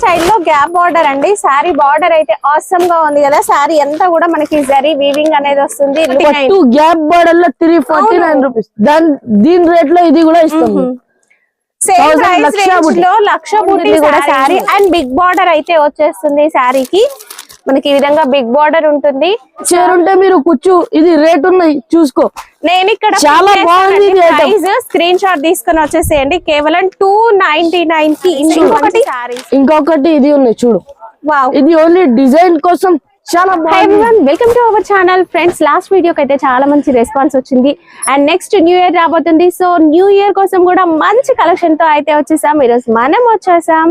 స్టైల్లో gap border అండి. Sari border అయితే ఆసమ్గా ఉంది కదా. శారీ అంతా కూడా మనకి జరీ వీవింగ్ అనేది వస్తుంది. గ్యాప్ బార్డర్లో త్రీ ఫార్టీ నైన్ రూపీస్ దాని దీని రేట్లో ఇది కూడా ఇస్తాం. Same 1000 price lakh range. లో లక్ష బుట్టి కూడా శారీ అండ్ బిగ్ బార్డర్ అయితే వచ్చేస్తుంది శారీకి. మనకి ఈ విధంగా బిగ్ బార్డర్ ఉంటుంది. చేరుంటే మీరు కూర్చు. ఇది రేట్ ఉన్నాయి. చూసుకో. నేను ఇక్కడ చాలా బాగుంది. ప్రైస్ స్క్రీన్ షాట్ తీసుకొని వచ్చేసేయండి. కేవలం టూ నైన్టీ నైన్కి ఇంకొకటి ఇంకొకటి ఇది ఉన్నాయి చూడు. వావ్ ఇది ఓన్లీ డిజైన్ కోసం చాలా welcome to our channel friends last వీడియోకి అయితే చాలా మంచి రెస్పాన్స్ వచ్చింది. అండ్ నెక్స్ట్ న్యూ ఇయర్ రాబోతుంది. సో న్యూ ఇయర్ కోసం కూడా మంచి కలెక్షన్తో అయితే వచ్చేసాం. ఈరోజు మనం వచ్చేసాం.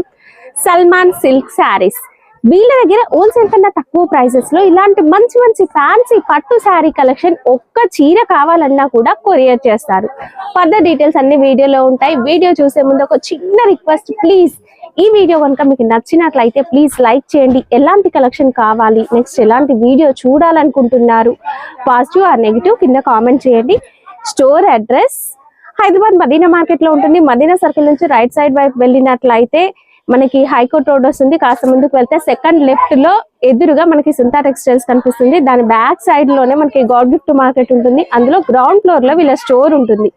సల్మాన్ సిల్క్ శారీస్ వీళ్ళ దగ్గర హోల్సేల్ కన్నా తక్కువ ప్రైసెస్లో ఇలాంటి మంచి మంచి ఫ్యాన్సీ పట్టు శారీ కలెక్షన్ ఒక్క చీర కావాలన్నా కూడా కొరియర్ చేస్తారు. ఫర్దర్ డీటెయిల్స్ అన్ని వీడియోలో ఉంటాయి. వీడియో చూసే ముందు ఒక చిన్న రిక్వెస్ట్ ప్లీజ్ ఈ వీడియో కనుక మీకు నచ్చినట్లయితే ప్లీజ్ లైక్ చేయండి. ఎలాంటి కలెక్షన్ కావాలి? నెక్స్ట్ ఎలాంటి వీడియో చూడాలనుకుంటున్నారు? పాజిటివ్ ఆర్ నెగిటివ్ కింద కామెంట్ చేయండి. స్టోర్ అడ్రస్ హైదరాబాద్ మదీనా మార్కెట్లో ఉంటుంది. మదీనా సర్కిల్ నుంచి రైట్ సైడ్ వైపు వెళ్ళినట్లయితే మనకి హైకోర్ట్ రోడ్ వస్తుంది. కాస్త ముందుకు వెళ్తే సెకండ్ లెఫ్ట్లో ఎదురుగా మనకి సుంతా టెక్స్టైల్స్ కనిపిస్తుంది. దాని బ్యాక్ సైడ్లోనే మనకి గౌడ్ గిఫ్ట్ మార్కెట్ ఉంటుంది. అందులో గ్రౌండ్ ఫ్లోర్లో వీళ్ళ స్టోర్ ఉంటుంది.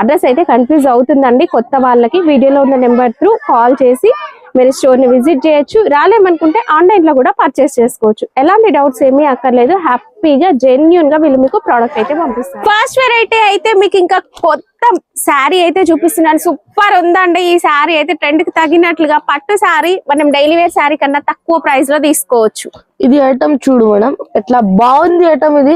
అడ్రస్ అయితే కన్ఫ్యూజ్ అవుతుందండి. కొత్త వాళ్ళకి వీడియోలో ఉన్న నెంబర్ త్రూ కాల్ చేసి మీరు స్టోర్ని విజిట్ చేయొచ్చు. రాలేమనుకుంటే ఆన్లైన్లో కూడా పర్చేస్ చేసుకోవచ్చు. ఎలాంటి డౌట్స్ ఏమీ అక్కర్లేదు. హ్యాపీగా జెన్యున్గా వీళ్ళు మీకు ప్రోడక్ట్ అయితే పంపిస్తారు. ఫస్ట్ వెరైటీ అయితే మీకు ఇంకా కొత్త శారీ అయితే చూపిస్తున్నాను. సూపర్ ఉందండి. ఈ శారీ అయితే ట్రెండ్కి తగినట్లుగా పట్టు శారీ మనం డైలీ వేర్ శారీ కన్నా తక్కువ ప్రైస్లో తీసుకోవచ్చు. ఇది ఐటమ్ చూడు మేడం. ఎట్లా బాగుంది ఐటమ్ ఇది.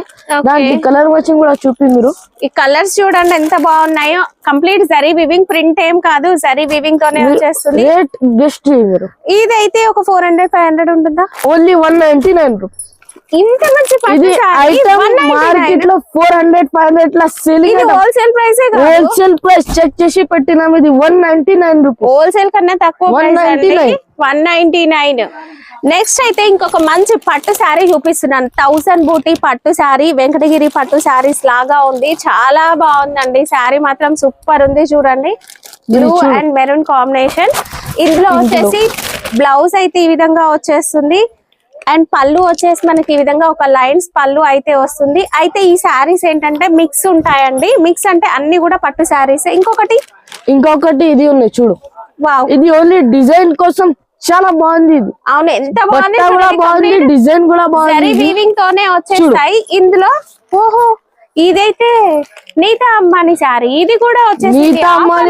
కలర్ మ్యాచింగ్ కూడా చూపి మీరు. ఈ కలర్స్ చూడండి ఎంత బాగున్నాయో. కంప్లీట్ జరీ వివింగ్ ప్రింట్ ఏం కాదు. జరీ వివింగ్ తోనే వచ్చేస్తుంది. రేట్ బెస్ట్ మీరు ఇదైతే ఒక ఫోర్ హండ్రెడ్ ఫైవ్ హండ్రెడ్ ఉంటుందా? Only one ninety nine rupees. ఇంత మంచి ఇది మార్కెట్లో ఫోర్ హండ్రెడ్ ఫైవ్ హండ్రెడ్ లా ఇది selling wholesale price wholesale price check చేసి పెట్టినాం. ఇది one ninety nine rupees wholesale కన్నా తక్కువ అండి. 199. వన్ నైన్టీ నైన్ నెక్స్ట్ అయితే ఇంకొక మంచి పట్టు శారీ చూపిస్తున్నాను. థౌసండ్ బూటీ పట్టు శారీ వెంకటగిరి పట్టు శారీస్ లాగా ఉంది. చాలా బాగుందండి. శారీ మాత్రం సూపర్ ఉంది. చూడండి. బ్లూ. అండ్ మెరూన్ కాంబినేషన్ ఇందులో వచ్చేసి బ్లౌజ్ అయితే ఈ విధంగా వచ్చేస్తుంది. అండ్ పళ్ళు వచ్చేసి మనకి ఈ విధంగా ఒక లైన్స్ పళ్ళు అయితే వస్తుంది. అయితే ఈ శారీస్ ఏంటంటే మిక్స్ ఉంటాయండి. మిక్స్ అంటే అన్ని కూడా పట్టు శారీస్ ఇంకొకటి? ఇంకొకటి ఇది ఉన్నాయి చూడు. వావ్ ఇది ఓన్లీ డిజైన్ కోసం చాలా బాగుంది అవును ఎంత బాగుంది డిజైన్ కూడా బాగుంది. వీవింగ్ తోనే వచ్చేస్తాయి. ఇందులో ఓహో ఇదైతే నీతా అంబానీ సారీ ఇది కూడా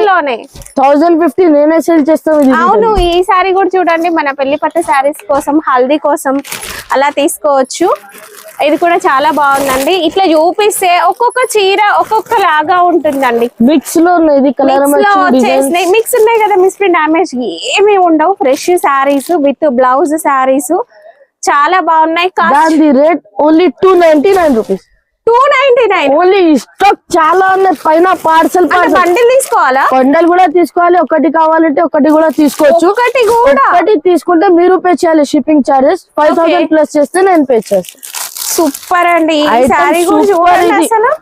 లోనే థౌసండ్ ఫిఫ్టీ నేనే సేల్ చేస్తాను ఇది అవును ఈ సారీ కూడా చూడండి. మన పెళ్ళి పట్టు శారీస్ కోసం హల్దీ కోసం అలా తీసుకోవచ్చు. ఇది కూడా చాలా బాగుందండి. ఇట్లా చూపిస్తే ఒక్కొక్క చీర ఒక్కొక్క లాగా ఉంటుందండి. మిక్స్లో వచ్చేసినాయి. మిక్స్ ఉన్నాయి కదా మిస్ ప్రింట్ డామేజ్ ఏమీ ఉండవు. Fresh saris with blouse saris చాలా బాగున్నాయి. Rate only two ninety nine rupees two ninety nine. Only stock చాలా ఉన్నాయి. పైన పార్సల్ బండిల్ తీసుకోవాలా? కొండలు కూడా తీసుకోవాలి. ఒకటి కావాలంటే ఒకటి కూడా తీసుకోవచ్చు. ఒకటి కూడా? ఒకటి తీసుకుంటే మీరు పే చేయాలి. Shipping charges five thousand plus చేస్తే నేను పే చేస్తాను సూపర్ అండి.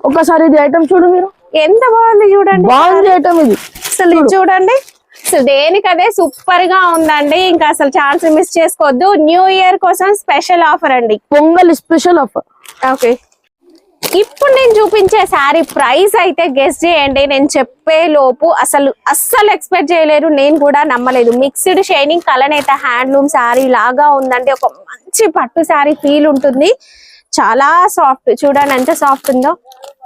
ఒకసారి ఇది ఐటమ్ చూడు మీరు. ఎంత బాగుంది చూడండి. బాగుంది ఐటమ్ ఇది. అసలు చూడండి. అసలు దేనికదే సూపర్గా ఉందండి. ఇంకా అసలు ఛాన్స్ మిస్ చేసుకోవద్దు. న్యూ ఇయర్ కోసం స్పెషల్ ఆఫర్ అండి. పొంగల్ స్పెషల్ ఆఫర్ ఓకే ఇప్పుడు నేను చూపించే శారీ ప్రైస్ అయితే గెస్ చేయండి. నేను చెప్పే లోపు అసలు అస్సలు ఎక్స్పెక్ట్ చేయలేరు. నేను కూడా నమ్మలేదు. మిక్స్డ్ షైనింగ్ కలనేత హ్యాండ్లూమ్ శారీ లాగా ఉందండి. ఒక మంచి పట్టు శారీ ఫీల్ ఉంటుంది. చాలా సాఫ్ట్ చూడండి ఎంత సాఫ్ట్ ఉందో.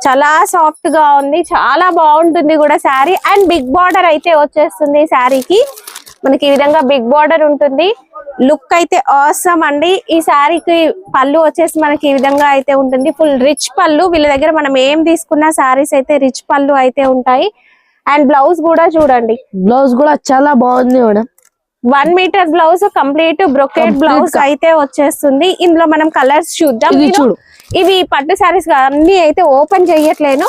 చాలా సాఫ్ట్గా ఉంది. చాలా బాగుంటుంది కూడా శారీ. అండ్ బిగ్ బార్డర్ అయితే వచ్చేస్తుంది శారీకి. మనకి ఈ విధంగా బిగ్ బార్డర్ ఉంటుంది. లుక్ అయితే ఆసమ్ అండి. ఈ శారీకి పళ్ళు వచ్చేసి మనకి ఈ విధంగా అయితే ఉంటుంది. ఫుల్ రిచ్ పళ్ళు. వీళ్ళ దగ్గర మనం ఏం తీసుకున్నా శారీస్ అయితే రిచ్ పళ్ళు అయితే ఉంటాయి. అండ్ బ్లౌజ్ కూడా చూడండి. బ్లౌజ్ కూడా చాలా బాగుంది madam. One metre blouse complete brocade blouse. అయితే వచ్చేస్తుంది. ఇందులో మనం కలర్స్ చూద్దాం. ఇవి పట్టు శారీస్ అన్ని అయితే ఓపెన్ చెయ్యట్లేను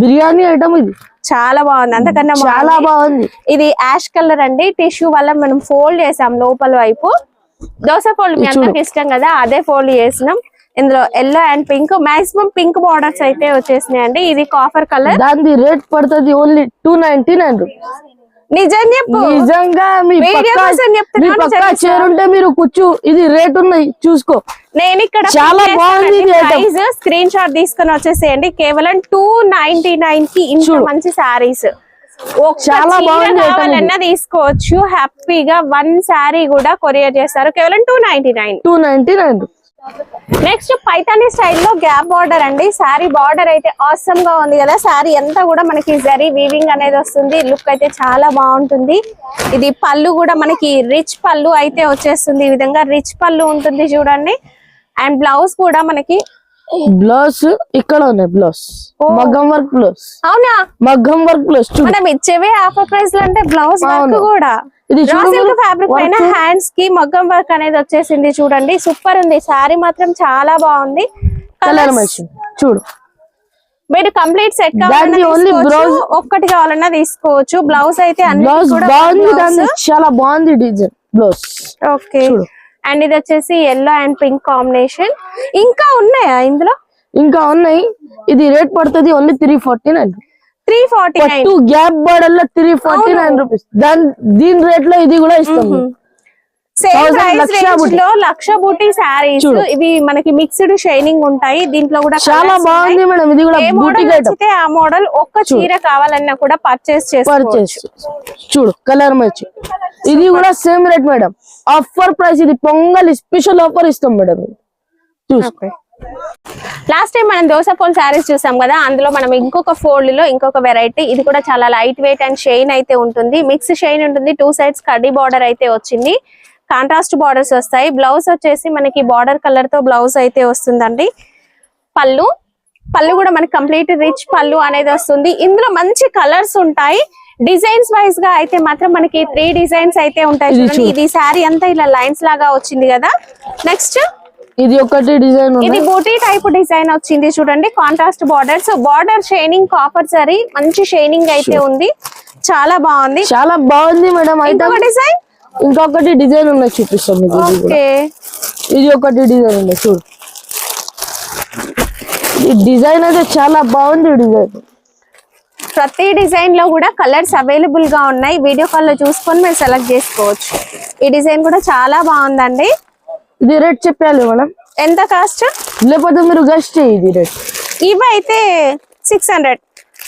బిర్యానీ ఐటమ్ ఇది. చాలా బాగుంది. అంతకన్నా చాలా బాగుంది. ఇది యాష్ కలర్ అండి. టిష్యూ వల్ల మనం ఫోల్డ్ చేసాం లోపల వైపు. దోశ ఫోల్డ్ మీ. అందరికి ఇష్టం కదా అదే ఫోల్డ్ చేసినాం. ఇందులో yellow and pink maximum pink borders అయితే వచ్చేసినాయి అండి ఇది కాఫర్ కలర్ దాని రేట్ పడుతుంది ఓన్లీ టూ నైన్టీ నైన్ నిజం చెప్పు. నిజంగా మీ పక్క చేరుంటే మీరు కూర్చు. ఇది రేట్ ఉన్నాయి. చూసుకో. నేను ఇక్కడ చాలా బాగుంది. ప్రైస్ స్క్రీన్ షాట్ తీసుకొని వచ్చేసేయండి. కేవలం టూ నైన్టీ నైన్కి చూడు. మంచి సారీస్ చాలా బాగుంది తీసుకోవచ్చు. హ్యాపీగా వన్ శారీ కూడా కొరియర్ చేస్తారు. కేవలం two ninety nine two ninety nine next Paithani స్టైల్లో గ్యాప్ బార్డర్ అండి. శారీ బార్డర్ అయితే ఆసమ్గా ఉంది కదా. శారీ అంతా కూడా మనకి జరీ వీవింగ్ అనేది వస్తుంది. లుక్ అయితే చాలా బాగుంటుంది. ఇది పళ్ళు కూడా మనకి రిచ్ పళ్ళు అయితే వచ్చేస్తుంది ఈ విధంగా. రిచ్ పళ్ళు ఉంటుంది చూడండి. అండ్ బ్లౌజ్ కూడా మనకి బ్లౌజ్ ఇక్కడ ఉన్నాయి బ్లౌజ్. మగ్గం వర్క్ బ్లౌజ్ అవునా? మగ్గం వర్క్ బ్లౌజ్ మనం ఇచ్చేవే ఆఫర్ ప్రైస్లో అంటే బ్లౌజ్ వర్క్. కూడా. ఇది ఫ్యాబ్రిక్ పైన. హ్యాండ్స్కి మగ్గం వర్క్ అనేది వచ్చేసింది చూడండి. సూపర్ ఉంది. శారీ మాత్రం చాలా బాగుంది. కలర్ మెషిన్ చూడు. మీరు కంప్లీట్ సెట్ blouse- ఒక్కటి కావాలన్నా తీసుకోవచ్చు. బ్లౌజ్ అయితే చాలా బాగుంది డిజైన్ బ్లౌజ్ ఓకే చూడు. అండ్ ఇది వచ్చేసి ఎల్లో అండ్ పింక్ కాంబినేషన్ ఇంకా ఉన్నాయా ఇందులో? ఇంకా ఉన్నాయి. ఇది రేట్ పడుతుంది only three forty nine three forty gap బోర్డర్లో త్రీ ఫార్టీ నైన్ రూపీస్ దాని దీని రేట్లో ఇది కూడా ఇస్తాం same Thousand price lakh range బుట్టి. లో లక్ష బూటీ శారీస్ చూడు. ఇవి మనకి మిక్స్డ్ షైనింగ్ ఉంటాయి. దీంట్లో కూడా చాలా colours బాగుంది ఉన్నాయి. మేడం. ఇది కూడా ఏ బూటీ మోడల్ నచ్చితే ఆ మోడల్ ఒక్క చీర కావాలన్నా కూడా పర్చేస్ చేసుకోవచ్చు. చూడు కలర్ మ్యాచ్ ఇది కూడా same rate madam. Offer price ఇది పొంగల్ స్పెషల్ ఆఫర్ ఇస్తాం మేడం. చూసుకో. లాస్ట్ టైం మనం దోస పోల్ శారీస్ చూసాం కదా అందులో మనం ఇంకొక ఫోల్డ్లో ఇంకొక వెరైటీ ఇది కూడా చాలా లైట్ వెయిట్ అండ్ షైన్ అయితే ఉంటుంది. మిక్స్ షైన్ ఉంటుంది. టూ సైడ్స్ కడ్డీ బార్డర్ అయితే వచ్చింది. కాంట్రాస్ట్ బార్డర్స్ వస్తాయి. బ్లౌజ్ వచ్చేసి మనకి బార్డర్ కలర్తో బ్లౌజ్ అయితే వస్తుందండి. పళ్ళు. పళ్ళు కూడా మనకి కంప్లీట్ రిచ్ పళ్ళు అనేది వస్తుంది. ఇందులో మంచి కలర్స్ ఉంటాయి. డిజైన్స్ వైజ్గా అయితే మాత్రం మనకి త్రీ డిజైన్స్ అయితే ఉంటాయి ఇది చూడండి. చూడు. ఇది శారీ అంతా ఇలా లైన్స్ లాగా వచ్చింది కదా. నెక్స్ట్ ఇది ఒకటి డిజైన్ ఇది బూటీ టైప్ డిజైన్ వచ్చింది చూడండి. Contrast border. So border shining copper sari. మంచి షైనింగ్ అయితే ఉంది. చాలా బాగుంది. చాలా బాగుంది మేడం. డిజైన్. ఇంకొకటి డిజైన్ ఉన్నాయి చూపిస్తాం మీకు ఇది ఒకటి డిజైన్ ఉంది చూడు. ఈ డిజైన్ అయితే చాలా బాగుంది డిజైన్. ప్రతి డిజైన్లో కూడా కలర్స్ అవైలబుల్గా ఉన్నాయి. వీడియో కాల్లో చూసుకొని మీరు సెలెక్ట్ చేసుకోవచ్చు. ఈ డిజైన్ కూడా చాలా బాగుందండి. ఇది రేట్ చెప్పాలి మేడం. ఎంత కాస్ట్? లేకపోతే మీరు గస్ట్ ఇది రేట్. ఇవి అయితే సిక్స్ హండ్రెడ్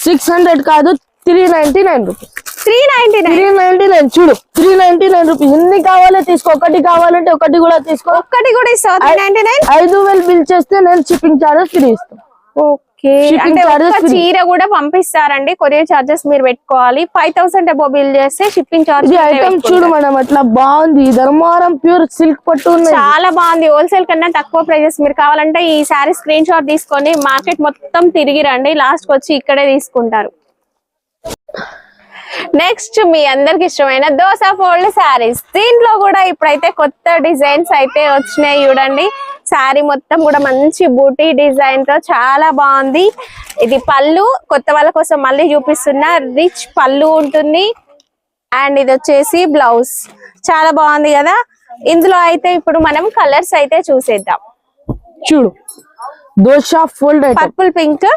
సిక్స్ హండ్రెడ్ కాదు three ninety nine rupees three ninety nine three ninety nine చూడు త్రీ నైన్టీ నైన్ రూపీస్. ఎన్ని కావాలో తీసుకో? ఒకటి కావాలంటే ఒకటి కూడా తీసుకో. ఒక్కటి కూడా ఇస్తావు? త్రీ నైన్టీ నైన్ ఐదు వేలు బిల్ చేస్తే నేను షిప్పింగ్ చార్జెస్ ఫ్రీ ఇస్తాను ఓకే. అంటే ఒక్క. చీర కూడా పంపిస్తారండి. కొరియర్ చార్జెస్ మీరు పెట్టుకోవాలి. ఫైవ్ థౌసండ్ అబో బిల్ చేస్తే షిప్పింగ్ చార్జ్ ఇది ఐటమ్ చూడు మేడం అట్లా బాగుంది. ధర్మవరం ప్యూర్ సిల్క్ పట్టు చాలా బాగుంది. హోల్సేల్ కన్నా తక్కువ ప్రైజెస్ మీరు కావాలంటే ఈ శారీ స్క్రీన్ షాట్ తీసుకొని మార్కెట్ మొత్తం తిరిగి రండి. లాస్ట్ వచ్చి ఇక్కడే తీసుకుంటారు. నెక్స్ట్ మీ అందరికి ఇష్టమైన దోస ఫోల్డ్ శారీస్ దీంట్లో కూడా ఇప్పుడైతే కొత్త డిజైన్స్ అయితే వచ్చినాయి చూడండి. శారీ మొత్తం కూడా మంచి బూటీ డిజైన్తో చాలా బాగుంది. ఇది పళ్ళు కొత్త వాళ్ళ కోసం మళ్ళీ చూపిస్తున్నా రిచ్ పళ్ళు ఉంటుంది. అండ్ ఇది వచ్చేసి బ్లౌజ్ చాలా బాగుంది కదా? ఇందులో అయితే ఇప్పుడు మనం కలర్స్ అయితే చూసేద్దాం. చూడు. Dosa fold item purple pink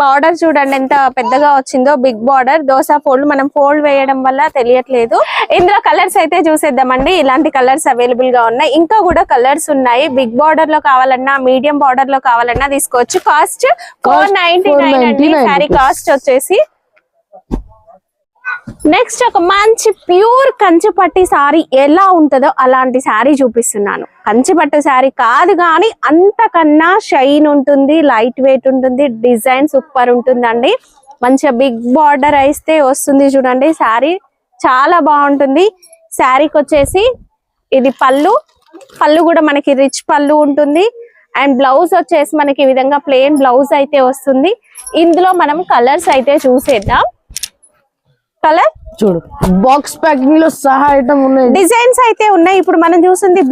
border చూడండి ఎంత పెద్దగా వచ్చిందో బిగ్ బార్డర్. దోస ఫోల్డ్ మనం ఫోల్డ్ వేయడం వల్ల తెలియట్లేదు. ఇందులో కలర్స్ అయితే చూసేద్దామండి. ఇలాంటి కలర్స్ అవైలబుల్గా ఉన్నాయి. ఇంకా కూడా కలర్స్ ఉన్నాయి. బిగ్ బార్డర్లో కావాలన్నా మీడియం బార్డర్లో కావాలన్నా తీసుకోవచ్చు. కాస్ట్ ఫోర్ నైన్టీ నైన్ అండి. 499 సారీ rupees. కాస్ట్ వచ్చేసి నెక్స్ట్ ఒక మంచి ప్యూర్ కంచిపట్టి సారీ ఎలా ఉంటుందో అలాంటి సారీ చూపిస్తున్నాను. కంచిపట్టు సారీ కాదు కానీ అంతకన్నా షైన్ ఉంటుంది లైట్ వెయిట్ ఉంటుంది డిజైన్ సూపర్ ఉంటుందండి. మంచిగా బిగ్ బార్డర్ అయితే వస్తుంది చూడండి. సారీ చాలా బాగుంటుంది. శారీకి వచ్చేసి ఇది పళ్ళు. పళ్ళు కూడా మనకి రిచ్ పళ్ళు ఉంటుంది. అండ్ బ్లౌజ్ వచ్చేసి మనకి ఈ విధంగా ప్లెయిన్ బ్లౌజ్ అయితే వస్తుంది. ఇందులో మనం కలర్స్ అయితే చూసేద్దాం. కలర్? చూడు బాక్స్ ప్యాకింగ్లో సహా ఐటమ్ ఉన్నాయి. డిజైన్స్ అయితే ఉన్నాయి. ఇప్పుడు మనం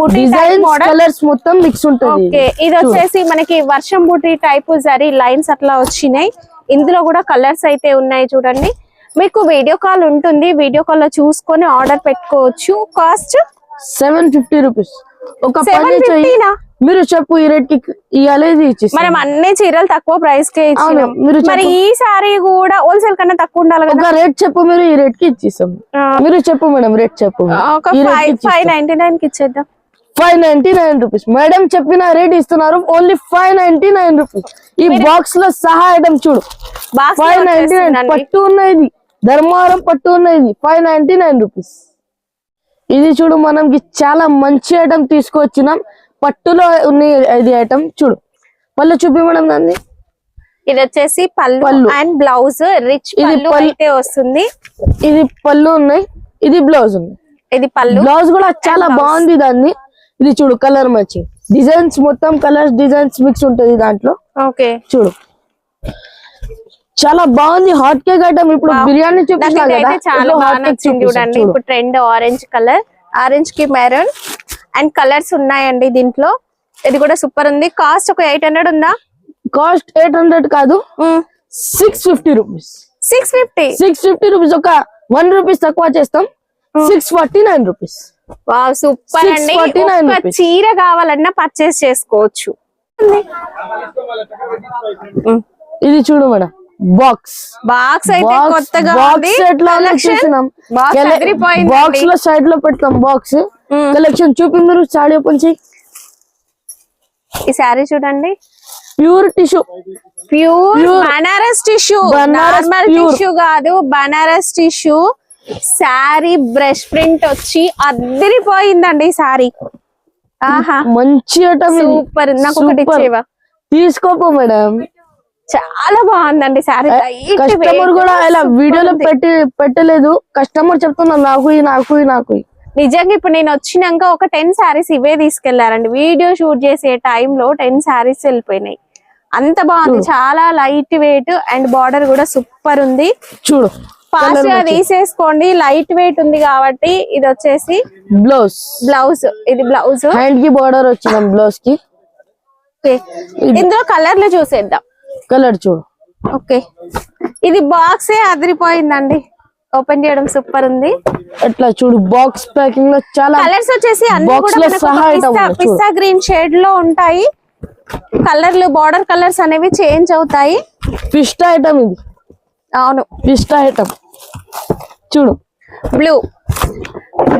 బూటీ మోడల్ కలర్స్ మొత్తం మిక్స్ ఉంటుంది. ఓకే ఇది వచ్చేసి మనకి వర్షం బూటీ టైప్ జరీ లైన్స్ అట్లా వచ్చినాయి. ఇందులో కూడా కలర్స్ అయితే ఉన్నాయి చూడండి. మీకు వీడియో కాల్ ఉంటుంది. వీడియో కాల్లో చూసుకొని ఆర్డర్ పెట్టుకోవచ్చు. కాస్ట్ సెవెన్ ఫిఫ్టీ రూపీస్ ఒక మీరు చెప్పు ఈ రేట్కి ఇవ్వాలి. మనం అన్ని చీరలు తక్కువ ప్రైస్ కే ఇచ్చినాం. మీరు ఈ సారీ కూడా హోల్సేల్ కన్నా తక్కువ ఉండాలి కదా. ఒక రేట్ చెప్పు మీరు ఈ రేట్కి ఇచ్చేస్తాం ఆ, మీరు చెప్పు మేడం రేట్ చెప్పు. ఫైవ్ నైన్టీ నైన్కి ఇచ్చేద్దాం. Five ninety nine rupees madam చెప్పిన రేట్ ఇస్తున్నారు only five ninety nine rupees ఈ బాక్స్లో సహా ఐటమ్ చూడు బాక్స్ ఫైవ్ నైన్టీ నైన్ పట్టు ఉన్నది. ధర్మవరం పట్టు ఉన్నది. ఫైవ్ నైన్టీ నైన్ రూపీస్ ఇది చూడు మనకి చాలా మంచి ఐటమ్ తీసుకొచ్చినాం. పట్టులో ఉన్న ఇది ఐటమ్ చూడు. పళ్ళు చూపి మేడం దాన్ని? ఇది వచ్చేసి పళ్ళు. And blouse. రిచ్ పళ్ళు. అయితే వస్తుంది. ఇది పళ్ళు ఉన్నాయి. ఇది బ్లౌజ్ ఉంది. ఇది పళ్ళు బ్లౌజ్ కూడా చాలా. బాగుంది దాన్ని. ఇది చూడు కలర్ మ్యాచింగ్ డిజైన్స్ మొత్తం కలర్స్ డిజైన్స్ మిక్స్ ఉంటది దాంట్లో. ఓకే. చూడు. చాలా బాగుంది. హాట్ కేక్ ఐటమ్ ఇప్పుడు. బిర్యానీ నాకు చూపిస్తా ఇది కదా. అయితే చాలా బాగా చూడండి. చూడు. ఇప్పుడు ట్రెండ్ ఆరెంజ్ కలర్ ఆరెంజ్కి మెరూన్ అండ్ కలర్స్ ఉన్నాయండి దీంట్లో. ఇది కూడా సూపర్ ఉంది. కాస్ట్ ఒక ఎయిట్ హండ్రెడ్ ఉందా? కాస్ట్ ఎయిట్ హండ్రెడ్ కాదు. Six fifty rupees six fifty six fifty rupees ఒక వన్ రూపీస్ తక్కువ చేస్తాం. Six forty nine rupees wow super అండి. 649 ఒక్క rupees. చీర కావాలన్నా పర్చేస్ చేసుకోవచ్చు. ఇది చూడు మేడం. బాక్స్. బాక్స్ అయితే కొత్తగా ఉంది. బాక్స్ బాక్స్లో సైడ్లో పెడతాం బాక్స్. కలెక్షన్ చూపి మీరు సాడీ ఓపెన్ చేయి. ఈ శారీ చూడండి. Pure tissue. Pure. Banaras tissue. Normal. Tissue కాదు Banaras tissue. Sari brush print వచ్చి అద్దరిపోయిందండి శారీ. ఆహా. మంచి సూపర్. నాకు ఒకటి తీసుకోపో మేడం. చాలా బాగుందండి శారీ. కస్టమర్ కూడా ఇలా వీడియోలో పెట్టి పెట్టలేదు. కస్టమర్ చెప్తున్నా నాకు నాకు నాకు. నిజంగా ఇప్పుడు నేను వచ్చినాక ఒక టెన్ శారీస్ ఇవే తీసుకెళ్ళారండి. వీడియో షూట్ చేసే టైంలో టెన్ శారీస్ వెళ్ళిపోయినాయి. అంత బాగుంది. చాలా లైట్ వెయిట్ అండ్ బార్డర్ కూడా సూపర్ ఉంది. చూడు. ఫాస్ట్గా తీసేసుకోండి. లైట్ వెయిట్ ఉంది కాబట్టి ఇది వచ్చేసి బ్లౌజ్ బ్లౌజ్ ఇది బ్లౌజ్ హ్యాండ్కి బార్డర్ వచ్చిన బ్లౌజ్కి. ఇందులో కలర్లో చూసేద్దాం. కలర్ చూడు. ఓకే. ఇది బాక్సే అదిరిపోయిందండి. ఓపెన్ చేయడం సూపర్ ఉంది. ఎట్లా చూడు బాక్స్ ప్యాకింగ్లో చాలా కలర్స్ వచ్చేసి. పిస్తా గ్రీన్ షేడ్లో ఉంటాయి. కలర్లు బార్డర్ కలర్స్ అనేవి చేంజ్ అవుతాయి. ఫిస్ట్ ఐటమ్ ఇది. అవును. ఫిస్ట్ ఐటమ్ చూడు. బ్లూ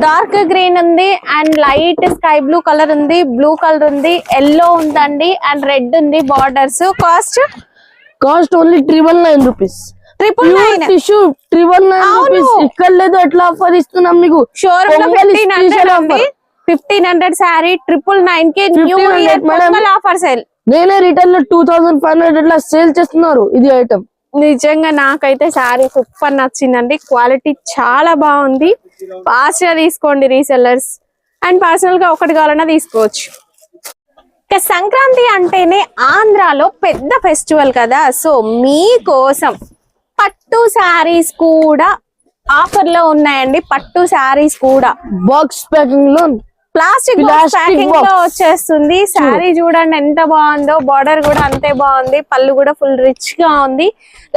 డార్క్ గ్రీన్ ఉంది and light sky blue colour ఉంది. బ్లూ కలర్ ఉంది. ఎల్లో ఉందండి అండ్ రెడ్ ఉంది borders cost cost only triple nine rupees. Triple nine tissue triple nine. Rupees. ఇక్కడ లేదు ఎట్లా ఆఫర్ ఇస్తున్నాం మీకు. ఫిఫ్టీన్ హండ్రెడ్ శారీ ట్రిపుల్ నైన్కి new 1500 year madam. Pongal offer sale నేనే రిటైల్లో టూ థౌసండ్ ఫైవ్ హండ్రెడ్ అట్లా సేల్ చేస్తున్నారు ఇది ఐటమ్ నిజంగా నాకైతే శారీ సూపర్ నచ్చిందండి. క్వాలిటీ చాలా బాగుంది. ఫాస్ట్గా తీసుకోండి రీసెల్లర్స్ అండ్ పర్సనల్గా ఒకటి కావాలన్నా తీసుకోవచ్చు. ఇక సంక్రాంతి అంటేనే ఆంధ్రాలో పెద్ద ఫెస్టివల్ కదా. సో మీకోసం పట్టు శారీస్ కూడా ఆఫర్లో ఉన్నాయండి. పట్టు శారీస్ కూడా. బాక్స్ ప్యాకింగ్లో ప్లాస్టిక్ ప్యాకింగ్లో. వచ్చేస్తుంది. శారీ చూడండి ఎంత బాగుందో. బార్డర్ కూడా అంతే బాగుంది. పళ్ళు కూడా ఫుల్ రిచ్గా ఉంది.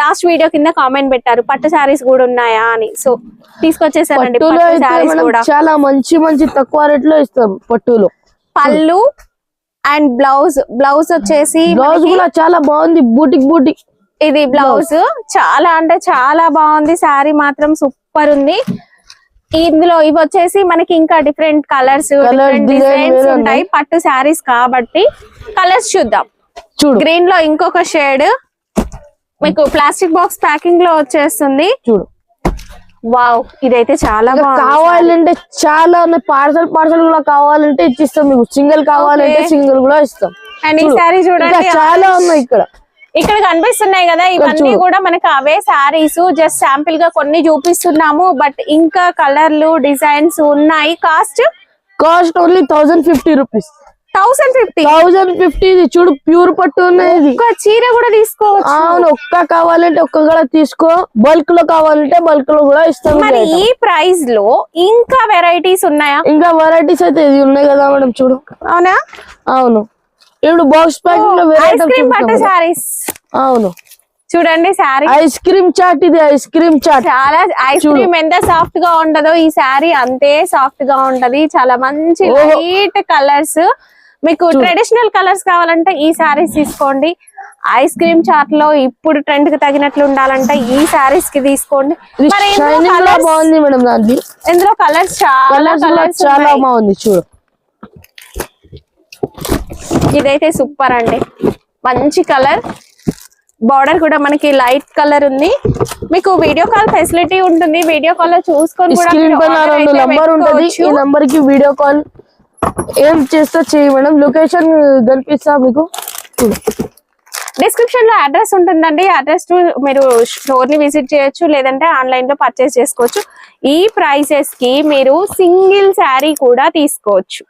లాస్ట్ వీడియో కింద కామెంట్ పెట్టారు. పట్టు శారీస్ కూడా ఉన్నాయా అని. సో తీసుకొచ్చేసానండి కూడా. చాలా మంచి మంచి తక్కువ రేట్లో ఇస్తాం పట్టులో. పళ్ళు అండ్ బ్లౌజ్ బ్లౌజ్ వచ్చేసి బ్లౌజ్ కూడా చాలా బాగుంది బూటిక్ బూటిక్. ఇది బ్లౌజ్. చాలా అంటే చాలా బాగుంది శారీ మాత్రం సూపర్ ఉంది. ఇందులో ఇవి వచ్చేసి మనకి ఇంకా డిఫరెంట్ కలర్స్ డిజైన్స్ ఉంటాయి. పట్టు శారీస్ కాబట్టి కలర్స్ చూద్దాం. చూడు. గ్రీన్లో ఇంకొక షేడ్. మీకు ప్లాస్టిక్ బాక్స్ ప్యాకింగ్లో వచ్చేస్తుంది. చూడు. వావ్ ఇదైతే చాలా కావాలంటే చాలా ఉన్నాయి. పార్సల్ పార్సల్ కూడా కావాలంటే ఇచ్చిస్తాం. మీకు సింగిల్ కావాలంటే. సింగిల్ కూడా ఇస్తాం. అండ్ ఈ ఇంకా చూడండి చాలా ఉన్నాయి ఇక్కడ. ఇక్కడ కనిపిస్తున్నాయి కదా ఇవన్నీ. కూడా మనకి అవే శారీస్ జస్ట్ శాంపిల్గా కొన్ని చూపిస్తున్నాము బట్ ఇంకా కలర్లు డిజైన్స్ ఉన్నాయి. Cost cost only thousand fifty rupees thousand fifty. Thousand fifty చూడు ప్యూర్ పట్టు ఉన్నాయి ఇది. ఒక చీర కూడా తీసుకోవచ్చు. అవును ఒక్క కావాలంటే ఒక్క కూడా తీసుకో. బల్క్లో కావాలంటే బల్క్లో కూడా ఇస్తాం మరి ఈ ప్రైస్లో ఇంకా వెరైటీస్ ఉన్నాయా? ఇంకా వెరైటీస్ అయితే ఇది ఉన్నాయి కదా మేడం చూడు. అవునా? అవును. ఇప్పుడు బాక్స్ ప్యాకింగ్ శారీస్ అవును. చూడండి శారీ ఐస్ క్రీమ్ చాట్ ఇది ఐస్ క్రీమ్ చాట్ చాలా ఐస్ క్రీమ్ ఎంత సాఫ్ట్గా ఉంటదో ఈ శారీ అంతే సాఫ్ట్గా ఉంటది. చాలా మంచి. లైట్ కలర్స్ మీకు ట్రెడిషనల్ కలర్స్ కావాలంటే ఈ శారీస్ తీసుకోండి. ఐస్ క్రీమ్ చాట్లో ఇప్పుడు ట్రెండ్కి తగినట్లు ఉండాలంటే ఈ శారీస్కి తీసుకోండి. మరి బాగుంది మేడం దాంట్లో. ఇందులో కలర్స్ చాలా కలర్స్ చాలా బాగుంది చూడు. ఇదైతే సూపర్ అండి. మంచి కలర్ బార్డర్ కూడా మనకి లైట్ కలర్ ఉంది. మీకు వీడియో కాల్ ఫెసిలిటీ ఉంటుంది. వీడియో కాల్లో చూసుకొని కూడా నంబర్ ఉంటది. ఈ నంబర్కి వీడియో కాల్ ఏం చేస్తా చేయి మేడం? లొకేషన్ కనిపిస్తా మీకు. డిస్క్రిప్షన్లో అడ్రస్ ఉంటుందండి. అడ్రస్ మీరు స్టోర్ని విజిట్ చేయొచ్చు లేదంటే ఆన్లైన్లో పర్చేస్ చేసుకోవచ్చు. ఈ ప్రైసెస్కి మీరు సింగిల్ శారీ కూడా తీసుకోవచ్చు.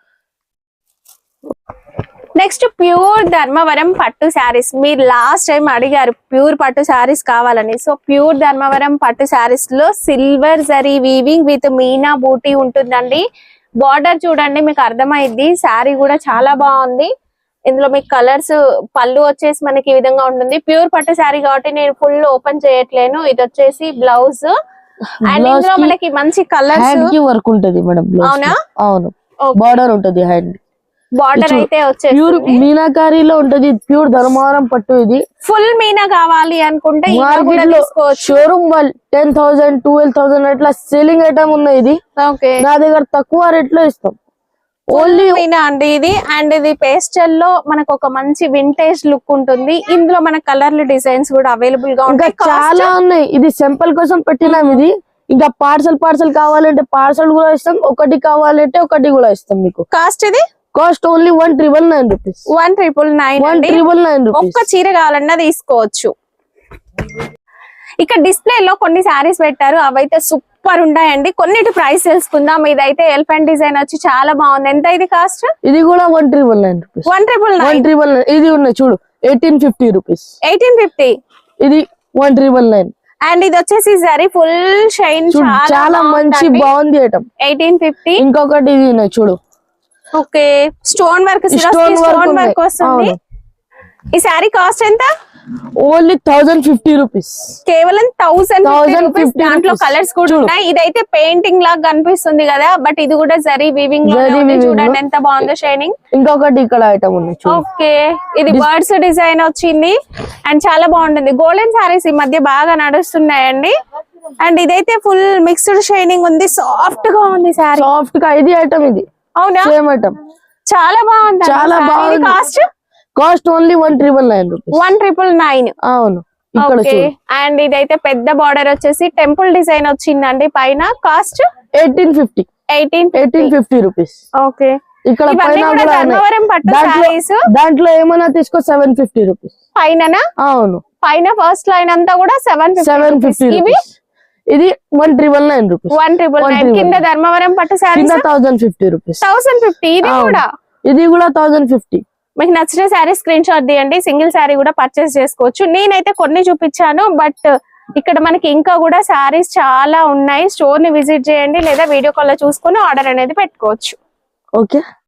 నెక్స్ట్ ప్యూర్ ధర్మవరం పట్టు శారీస్ మీరు లాస్ట్ టైం అడిగారు ప్యూర్ పట్టు శారీస్ కావాలని. సో ప్యూర్ ధర్మవరం పట్టు శారీస్లో silver zari weaving with meena booti ఉంటుందండి. బార్డర్ చూడండి మీకు అర్థమైద్ది. శారీ కూడా చాలా బాగుంది. ఇందులో మీకు కలర్స్ పళ్ళు వచ్చేసి మనకి ఈ విధంగా ఉంటుంది. ప్యూర్ పట్టు శారీ కాబట్టి నేను ఫుల్ ఓపెన్ చేయట్లేను. ఇది వచ్చేసి బ్లౌజ్. అండ్ ఇందులో మనకి మంచి కలర్స్. వర్క్ ఉంటది మేడం అవునా? అవును. బార్డర్ ఉంటది హ్యాండ్ బార్డర్. అయితే ప్యూర్ వచ్చేసి మీనాకారిలో ఉంటది ప్యూర్ ధర్మవరం పట్టు ఇది. ఫుల్ మీనా కావాలి అనుకుంటే షోరూమ్ వాళ్ళు టెన్ థౌసండ్ ట్వెల్వ్ థౌసండ్ అట్లా సేలింగ్ ఐటమ్ ఉన్నాయి ఇది. నా దగ్గర తక్కువ రేట్లో ఇస్తాం. ఓన్లీ మీనా అండి ఇది. అండ్ ఇది పేస్టల్లో మనకు ఒక మంచి వింటేజ్ లుక్ ఉంటుంది. ఇందులో మన కలర్లు డిజైన్స్ కూడా అవైలబుల్గా ఉంటాయి. చాలా ఉన్నాయి. ఇది సింపుల్ కోసం పెట్టినాం ఇది. ఇంకా పార్సల్ పార్సల్ కావాలంటే పార్సల్ కూడా ఇస్తాం. ఒకటి కావాలంటే ఒకటి కూడా ఇస్తాం మీకు. కాస్ట్ ఇది? Cost only one triple nine rupees. One triple nine one triple nine ఒక్క చీర కావాలన్నా తీసుకోవచ్చు. ఇక్కడ డిస్ప్లే లో కొన్ని శారీస్ పెట్టారు. అవైతే సూపర్ ఉన్నాయండి. కొన్నిటి ప్రైస్ తెలుసుకుందాం. ఇదైతే ఎలిఫెంట్ డిజైన్ వచ్చి చాలా బాగుంది. ఎంత ఇది కాస్ట్? ఇది కూడా one triple nine rupees. One triple one nine triple nine. ఇది ఉన్నాయి చూడు eighteen fifty rupees. Eighteen fifty. ఇది వన్ ట్రిపుల్ నైన్. అండ్ ఇది వచ్చేసి జరీ ఫుల్ షైన్ చాలా మంచి బాగుంది ఐటమ్. Eighteen fifty. ఇంకొకటి ఇది ఉన్నాయి చూడు okay. Stone work stone. Work వస్తుంది. ఈ శారీ కాస్ట్ ఎంత? Only thousand fifty rupees. కేవలం థౌసండ్ 1050 దాంట్లో rupees. కలర్స్ కూడా. ఉన్నాయి. ఇదైతే పెయింటింగ్ లాగా కనిపిస్తుంది కదా బట్ ఇది కూడా జరీ వీవింగ్ చూడండి. ఎంత బాగుందో షైనింగ్ ఇంకొకటి ఇక్కడ ఐటమ్ చూడు. ఓకే. ఇది బర్డ్స్ డిజైన్ వచ్చింది. అండ్ చాలా బాగుంటుంది. గోల్డెన్ సారీస్ ఈ మధ్య బాగా నడుస్తున్నాయండి. అండ్ ఇదైతే ఫుల్ మిక్స్డ్ షైనింగ్ ఉంది. సాఫ్ట్గా ఉంది సారీ సాఫ్ట్గా ఇది ఐటమ్ ఇది. అవునా? సేమ్ ఐటమ్ చాలా బాగుంది. చాలా బాగుంది. Cost cost only one triple nine rupees one triple nine అవును. ఓకే అండ్ ఇదైతే పెద్ద బార్డర్ వచ్చేసి టెంపుల్ డిజైన్ వచ్చిందండి. పైన cost eighteen fifty eighteen eighteen fifty rupees okay ఇక్కడ దాంట్లో ఏమైనా తీసుకో సెవెన్ ఫిఫ్టీ రూపీస్ పైన అవును. పైన ఫస్ట్ లైన్ అంతా కూడా సెవెన్ సెవెన్ ఫిఫ్టీ ఇవి ఇది one triple nine rupees one triple nine 199. కింద ధర్మవరం పట్టు కింద thousand fifty rupees thousand fifty ఇది. కూడా? ఇది కూడా థౌసండ్ ఫిఫ్టీ మీకు నచ్చిన శారీ స్క్రీన్ షాట్ తీయండి. సింగిల్ శారీ కూడా పర్చేస్ చేసుకోవచ్చు. నేనైతే కొన్ని చూపించాను బట్ ఇక్కడ మనకి ఇంకా కూడా శారీస్ చాలా ఉన్నాయి. స్టోర్ని విజిట్ చేయండి లేదా వీడియో కాల్లో చూసుకొని ఆర్డర్ అనేది పెట్టుకోవచ్చు. ఓకే